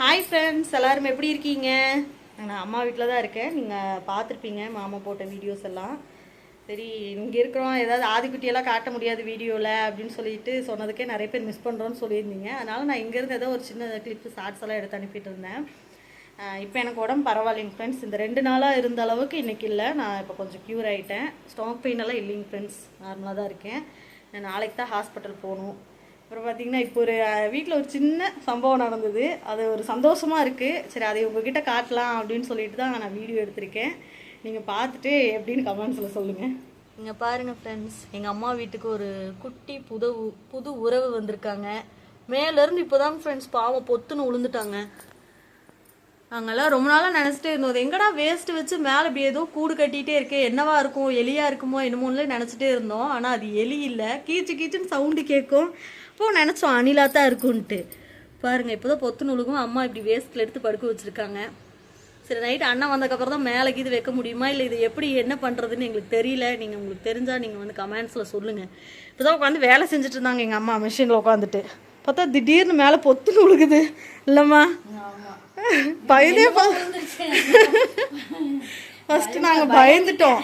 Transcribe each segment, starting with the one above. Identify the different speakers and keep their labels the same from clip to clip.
Speaker 1: Hi friends எல்லோரும் எப்படி இருக்கீங்க? நான் அம்மா வீட்டில் தான் இருக்கேன். நீங்கள் பார்த்துருப்பீங்க மாமா போட்ட வீடியோஸ் எல்லாம். சரி இங்கே இருக்கிறோம். ஏதாவது ஆதிக்குட்டியெல்லாம் காட்ட முடியாது வீடியோவில் அப்படின்னு சொல்லிட்டு சொன்னதுக்கே நிறைய பேர் மிஸ் பண்ணுறோன்னு சொல்லியிருந்தீங்க. அதனால் நான் இங்கேருந்து ஏதோ ஒரு சின்ன கிளிப்பு ஷார்ட்ஸ் எல்லாம் எடுத்து அனுப்பிட்டு இருந்தேன். இப்போ எனக்கு உடம்பு பரவாயில்லைங்க ஃப்ரெண்ட்ஸ் இந்த ரெண்டு நாளாக இருந்த அளவுக்கு இன்றைக்கி இல்லை. நான் இப்போ கொஞ்சம் க்யூர் ஆகிட்டேன் ஸ்டொமக் பெயின் எல்லாம் இல்லைங்க ஃப்ரெண்ட்ஸ் நார்மலாக தான் இருக்கேன். நான் நாளைக்கு தான் ஹாஸ்பிட்டல் போகணும். அப்புறம் பார்த்தீங்கன்னா இப்போ ஒரு வீட்டில் ஒரு சின்ன சம்பவம் நடந்தது. அது ஒரு சந்தோஷமாக இருக்குது சரி அதை உங்ககிட்ட காட்டலாம் அப்படின்னு சொல்லிட்டு தான் நான் வீடியோ எடுத்திருக்கேன். நீங்கள் பார்த்துட்டு எப்படின்னு கமெண்ட்ஸில் சொல்லுங்கள் நீங்கள் பாருங்கள் ஃப்ரெண்ட்ஸ் எங்கள் அம்மா வீட்டுக்கு ஒரு குட்டி புது உ- புது உறவு வந்திருக்காங்க. மேலேருந்து இப்போ தாங்க ஃப்ரெண்ட்ஸ் பாவம் பொத்துன்னு விழுந்துட்டாங்க அங்கெல்லாம் ரொம்ப நாளாக நினச்சிட்டே இருந்தோம். அது எங்கடா வேஸ்ட் வச்சு மேலே இப்படி ஏதோ கூடு கட்டிகிட்டே இருக்கே என்னவா இருக்கும் எலியாக இருக்குமோ என்னமோன்னு நினச்சிட்டே இருந்தோம். ஆனால் அது எலி இல்லை. கீச்சு கீச்சுன்னு சவுண்டு கேட்கும். அப்போ நினச்சோம் அணிலா தான் இருக்கும்ன்ட்டு. பாருங்கள் இப்போ தான் பொத்து நுழுகும். அம்மா இப்படி வேஸ்ட்டில் எடுத்து படுக்க வச்சுருக்காங்க. சரி நைட்டு அண்ணன் வந்ததுக்கப்புறம் தான் மேலே கீது வைக்க முடியுமா? இல்லை இது எப்படி என்ன பண்ணுறதுன்னு எங்களுக்கு தெரியல. நீங்கள் உங்களுக்கு தெரிஞ்சால் நீங்கள் வந்து கமெண்ட்ஸில் சொல்லுங்கள் இப்போ தான் உட்காந்து வேலை செஞ்சுட்டு இருந்தாங்க எங்கள் அம்மா மிஷினில் உட்காந்துட்டு. பார்த்தா திடீர்னு மேலே பொத்துன்னு விழுகுது இல்லைம்மா. பயந்தே ஃபஸ்ட்டு நாங்கள் பயந்துட்டோம்.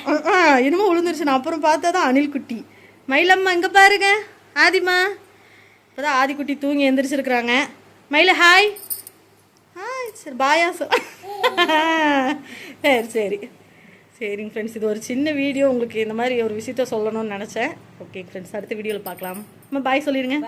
Speaker 1: இனிமே விழுந்துருச்சு. நான் அப்புறம் பார்த்தா தான் அணில் குட்டி மயிலம்மா இங்கே பாருங்க. ஆதிமா இப்போ தான் ஆதிக்குட்டி தூங்கி எந்திரிச்சிருக்கிறாங்க. மயில ஹாய் ஹாய் சரி பாயா சொல் சரி சரி. சரிங்க ஃப்ரெண்ட்ஸ் இது ஒரு சின்ன வீடியோ உங்களுக்கு இந்த மாதிரி ஒரு விஷயத்த சொல்லணும்னு நினச்சேன். ஓகே ஃப்ரெண்ட்ஸ் அடுத்த வீடியோவில் பார்க்கலாம். அம்மா பாய் சொல்லிடுங்க